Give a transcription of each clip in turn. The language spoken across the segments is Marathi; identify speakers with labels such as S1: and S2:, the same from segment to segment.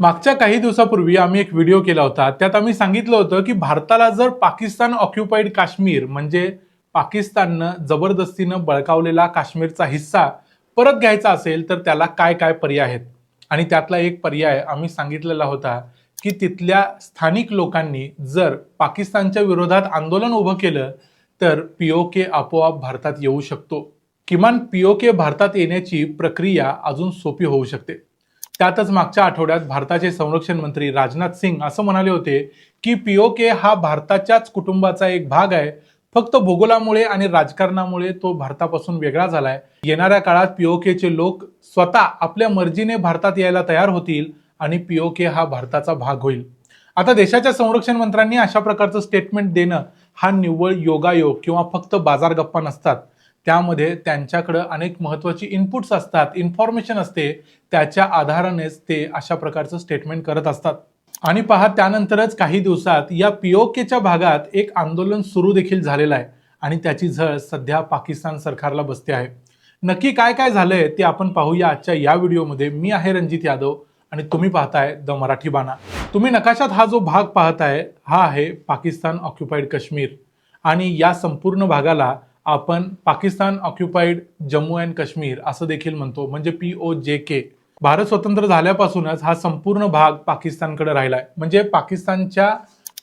S1: मागच्या काही दिवसापूर्वी आम्ही एक व्हिडिओ केला होता. त्यात आम्ही सांगितलं होतं की भारताला जर पाकिस्तान ऑक्युपाईड काश्मीर म्हणजे पाकिस्ताननं जबरदस्तीनं बळकावलेला काश्मीरचा हिस्सा परत घ्यायचा असेल तर त्याला काय काय पर्याय आहेत? आणि त्यातला एक पर्याय आम्ही सांगितलेला होता की तिथल्या स्थानिक लोकांनी जर पाकिस्तानच्या विरोधात आंदोलन उभं केलं तर पीओके आपोआप भारतात येऊ शकतो. किमान पीओके भारतात येण्याची प्रक्रिया अजून सोपी होऊ शकते. त्यातच मागच्या आठवड्यात भारताचे संरक्षण मंत्री राजनाथ सिंग असं म्हणाले होते की पीओके हा भारताच्याच कुटुंबाचा एक भाग आहे. फक्त भूगोलामुळे आणि राजकारणामुळे तो भारतापासून वेगळा झालाय. येणाऱ्या काळात पीओकेचे लोक स्वतः आपल्या मर्जीने भारतात यायला तयार होतील आणि पीओके हा भारताचा भाग होईल. आता देशाच्या संरक्षण मंत्र्यांनी अशा प्रकारचं स्टेटमेंट देणं हा निव्वळ योगायोग किंवा फक्त बाजार गप्पा नसतात. त्यामध्ये त्यांच्याकडं अनेक महत्त्वाची इनपुट्स असतात इन्फॉर्मेशन असते त्याच्या आधारानेच ते अशा प्रकारचं स्टेटमेंट करत असतात. आणि पहा त्यानंतरच काही दिवसात या पीओकेच्या भागात एक आंदोलन सुरू देखील झालेलं आहे आणि त्याची झळ सध्या पाकिस्तान सरकारला बसते आहे. नक्की काय काय झालंय ते आपण पाहूया आजच्या या व्हिडिओमध्ये. मी आहे रणजित यादव आणि तुम्ही पाहताय द मराठी बाणा. तुम्ही नकाशात हा जो भाग पाहताय हा आहे पाकिस्तान ऑक्युपाईड काश्मीर. आणि या संपूर्ण भागाला आपण पाकिस्तान ऑक्युपाईड जम्मू अँड काश्मीर असं देखील म्हणतो. म्हणजे पी ओ जे के भारत स्वतंत्र झाल्यापासूनच हा संपूर्ण भाग पाकिस्तानकडे आहे म्हणजे पाकिस्तानच्या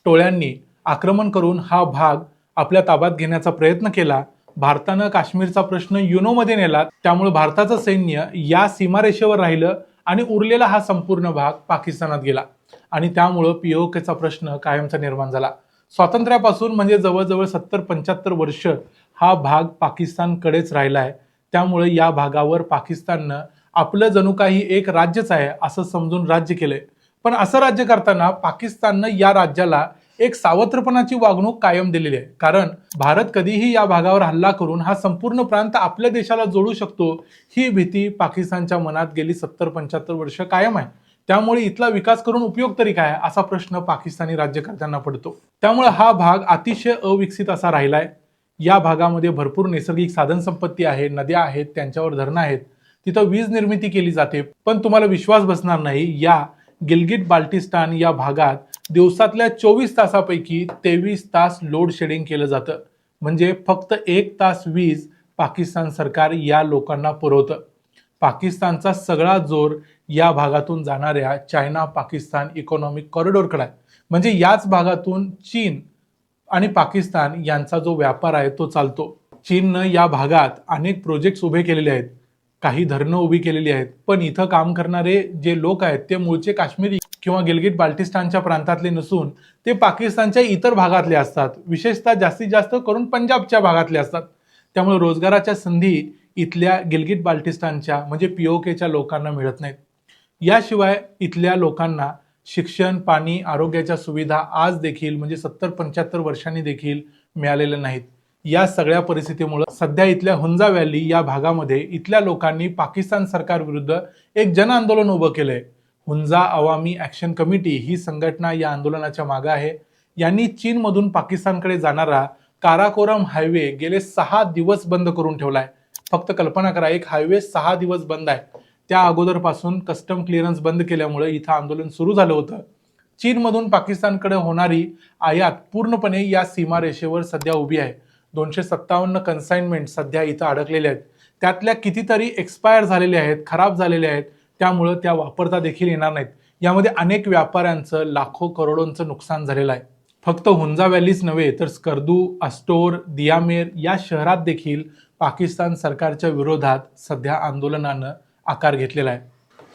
S1: टोळ्यांनी आक्रमण करून हा भाग आपल्या ताब्यात घेण्याचा प्रयत्न केला. भारतानं काश्मीरचा प्रश्न युनोमध्ये नेला. त्यामुळे भारताचं सैन्य या सीमारेषेवर राहिलं आणि उरलेला हा संपूर्ण भाग पाकिस्तानात गेला. आणि त्यामुळं पीओकेचा प्रश्न कायमचा निर्माण झाला. स्वातंत्र्यापासून म्हणजे जवळजवळ सत्तर पंच्याहत्तर वर्ष हा भाग पाकिस्तानकडेच राहिला आहे त्यामुळे या भागावर पाकिस्ताननं आपलं जणू काही एक राज्यच आहे असं समजून राज्य केलंय. पण असं राज्य करताना पाकिस्ताननं या राज्याला एक सावत्रपणाची वागणूक कायम दिलेली आहे. कारण भारत कधीही या भागावर हल्ला करून हा संपूर्ण प्रांत आपल्या देशाला जोडू शकतो ही भीती पाकिस्तानच्या मनात गेली सत्तर पंच्याहत्तर वर्ष कायम आहे. त्यामुळे इथला विकास करून उपयोग तरी काय असा प्रश्न पाकिस्तानी राज्यकर्त्यांना पडतो. त्यामुळे हा भाग अतिशय अविकसित असा राहिलाय. या भागामध्ये भरपूर नैसर्गिक साधन संपत्ती आहे नद्या आहेत त्यांच्यावर धरणं आहेत. तिथं वीज निर्मिती केली जाते. पण तुम्हाला विश्वास बसणार नाही या गिलगिट बाल्टिस्तान या भागात दिवसातल्या चोवीस तासापैकी तेवीस तास लोड शेडिंग केलं जातं. म्हणजे फक्त एक तास वीज पाकिस्तान सरकार या लोकांना पुरवतं. पाकिस्तानचा सगळा जोर या भागातून जाणाऱ्या चायना पाकिस्तान इकॉनॉमिक कॉरिडॉरकडे आहे. म्हणजे याच भागातून चीन आणि पाकिस्तान यांचा जो व्यापार आहे तो चालतो. चीननं या भागात अनेक प्रोजेक्ट्स उभे केलेले आहेत. काही धरणं उभी केलेली आहेत. पण इथं काम करणारे जे लोक आहेत ते मूळचे काश्मीरी किंवा गिलगिट बाल्टिस्तानच्या प्रांतातले नसून ते पाकिस्तानच्या इतर भागातले असतात. विशेषतः जास्तीत जास्त करून पंजाबच्या भागातले असतात. त्यामुळे रोजगाराच्या संधी इथल्या गिलगिट बाल्टिस्तानच्या म्हणजे पीओकेच्या लोकांना मिळत नाहीत. याशिवाय इथल्या लोकांना शिक्षण पाणी आरोग्याच्या सुविधा आज देखील म्हणजे सत्तर पंच्याहत्तर वर्षांनी देखील मिळालेल्या नाहीत. या सगळ्या परिस्थितीमुळे सध्या इथल्या हुंजा व्हॅली या भागामध्ये इथल्या लोकांनी पाकिस्तान सरकार विरुद्ध एक जन आंदोलन उभं केलंय. हुंजा अवामी ऍक्शन कमिटी ही संघटना या आंदोलनाच्या मागे आहे. यांनी चीनमधून पाकिस्तानकडे जाणारा काराकोरम हायवे गेले सहा दिवस बंद करून ठेवलाय. फक्त कल्पना करा एक हायवे सहा दिवस बंद आहे. त्या अगोदरपासून कस्टम क्लिअरन्स बंद केल्यामुळे इथं आंदोलन सुरू झालं होतं. चीनमधून पाकिस्तानकडे होणारी आयात पूर्णपणे या सीमारेषेवर सध्या उभी आहे. दोनशे सत्तावन्न कन्साइनमेंट सध्या इथं अडकलेल्या आहेत. त्यातल्या कितीतरी एक्सपायर झालेल्या आहेत खराब झालेल्या आहेत त्यामुळं त्या वापरता देखील येणार नाहीत. यामध्ये अनेक व्यापाऱ्यांचं लाखो करोडोंचं नुकसान झालेलं आहे. फक्त हुंजा व्हॅलीच नव्हे तर स्कर्दू अस्टोर दियामेर या शहरात देखील पाकिस्तान सरकारच्या विरोधात सध्या आंदोलनानं आकार घेतलेला आहे.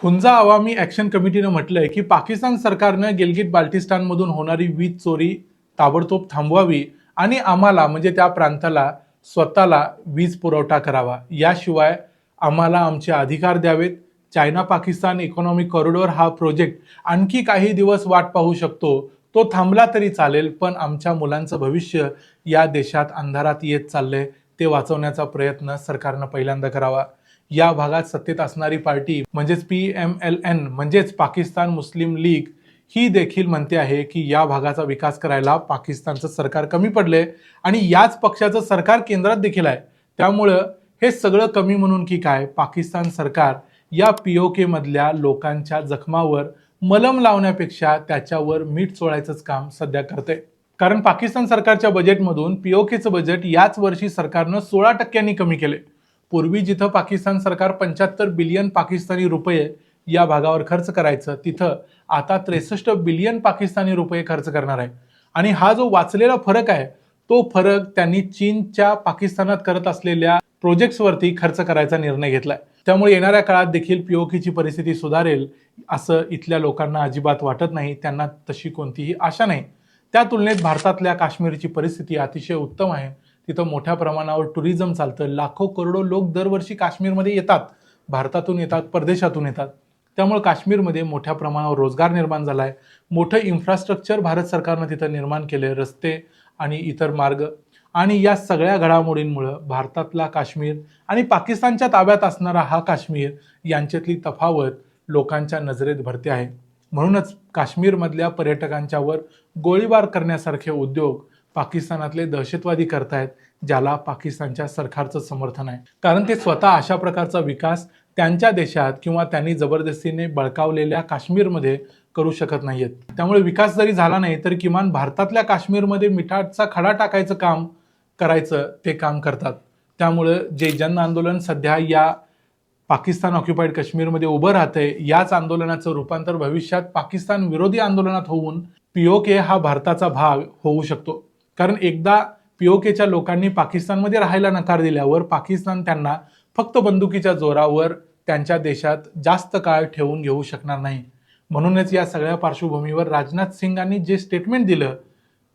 S1: हुंजा आवामी ॲक्शन कमिटीनं म्हटलंय की पाकिस्तान सरकारनं गिलगिट बाल्टिस्तानमधून होणारी वीज चोरी ताबडतोब थांबवावी आणि आम्हाला म्हणजे त्या प्रांताला स्वतःला वीज पुरवठा करावा. याशिवाय आम्हाला आमचे अधिकार द्यावेत. चायना पाकिस्तान इकॉनॉमिक कॉरिडॉर हा प्रोजेक्ट आणखी काही दिवस वाट पाहू शकतो. तो थांबला तरी चालेल पण आमच्या मुलांचं भविष्य या देशात अंधारात येत चाललंय. ते वाचवण्याचा प्रयत्न सरकारनं पहिल्यांदा करावा. या भागात सत्तेत असणारी पार्टी म्हणजेच पी एम एल एन म्हणजेच पाकिस्तान मुस्लिम लीग ही देखील म्हणते आहे की या भागाचा विकास करायला पाकिस्तानचं सरकार कमी पडलंय आणि याच पक्षाचं सरकार केंद्रात देखील आहे. त्यामुळं हे सगळं कमी म्हणून की काय पाकिस्तान सरकार या पीओके मधल्या लोकांच्या जखमावर मलम लावण्यापेक्षा त्याच्यावर मीठ चोळायचंच काम सध्या करते कारण पाकिस्तान सरकारच्या बजेटमधून पीओकेचं बजेट याच वर्षी सरकारनं सोळा टक्क्यांनी कमी केले पूर्वी जिथं पाकिस्तान सरकार पंच्याहत्तर बिलियन पाकिस्तानी रुपये या भागावर खर्च करायचं तिथं आता त्रेसष्ट बिलियन पाकिस्तानी रुपये खर्च करणार आहे. आणि हा जो वाचलेला फरक आहे तो फरक त्यांनी चीनच्या पाकिस्तानात करत असलेल्या प्रोजेक्ट्सवरती खर्च करायचा निर्णय घेतलाय. त्यामुळे येणाऱ्या काळात देखील पीओकेची परिस्थिती सुधारेल असं इथल्या लोकांना अजिबात वाटत नाही त्यांना तशी कोणतीही आशा नाही. त्या तुलनेत भारतातल्या काश्मीरची परिस्थिती अतिशय उत्तम आहे. तिथं मोठ्या प्रमाणावर टुरिझम चालतं. लाखो करोडो लोक दरवर्षी काश्मीरमध्ये येतात. भारतातून येतात परदेशातून येतात. त्यामुळे काश्मीरमध्ये मोठ्या प्रमाणावर रोजगार निर्माण झाला आहे मोठं इन्फ्रास्ट्रक्चर भारत सरकारनं तिथं निर्माण केले रस्ते आणि इतर मार्ग. आणि या सगळ्या घडामोडींमुळं भारतातला काश्मीर आणि पाकिस्तानच्या ताब्यात असणारा हा काश्मीर यांच्यातली तफावत लोकांच्या नजरेत भरते आहे. म्हणूनच काश्मीरमधल्या पर्यटकांच्यावर गोळीबार करण्यासारखे उद्योग पाकिस्तानातले दहशतवादी करतायत ज्याला पाकिस्तानच्या सरकारचं समर्थन आहे. कारण ते स्वतः अशा प्रकारचा विकास त्यांच्या देशात किंवा त्यांनी जबरदस्तीने बळकावलेल्या काश्मीरमध्ये करू शकत नाहीयेत. त्यामुळे विकास जरी झाला नाही तर किमान भारतातल्या काश्मीरमध्ये मिठाचा खडा टाकायचं काम करायचं ते काम करतात. त्यामुळं जे जन आंदोलन सध्या या पाकिस्तान ऑक्युपाईड काश्मीरमध्ये उभं राहतंय याच आंदोलनाचं रूपांतर भविष्यात पाकिस्तान विरोधी आंदोलनात होऊन पीओके हा भारताचा भाग होऊ शकतो. कारण एकदा पीओकेच्या लोकांनी पाकिस्तानमध्ये राहायला नकार दिल्यावर पाकिस्तान त्यांना फक्त बंदुकीच्या जोरावर त्यांच्या देशात जास्त काळ ठेवून घेऊ शकणार नाही. म्हणूनच या सगळ्या पार्श्वभूमीवर राजनाथ सिंगांनी जे स्टेटमेंट दिलं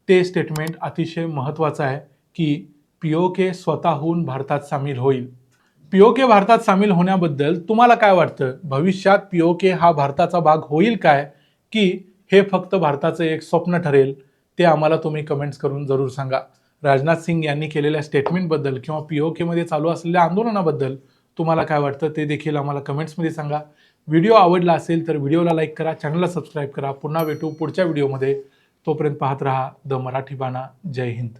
S1: ते स्टेटमेंट अतिशय महत्त्वाचं आहे की पीओके स्वतःहून भारतात सामील होईल. पीओके भारतात सामील होण्याबद्दल तुम्हाला काय वाटतं? भविष्यात पीओके हा भारताचा भाग होईल काय? की हे फक्त भारताचं एक स्वप्न ठरेल? ते आम्हाला तुम्ही कमेंट्स करून जरूर सांगा. राजनाथ सिंग यांनी केलेल्या स्टेटमेंटबद्दल किंवा पी ओ केमध्ये चालू असलेल्या आंदोलनाबद्दल तुम्हाला काय वाटतं ते देखील आम्हाला कमेंट्समध्ये सांगा. व्हिडिओ आवडला असेल तर व्हिडिओला लाईक करा चॅनलला सबस्क्राईब करा. पुन्हा भेटू पुढच्या व्हिडिओमध्ये तोपर्यंत पाहत रहा द मराठी बाणा. जय हिंद.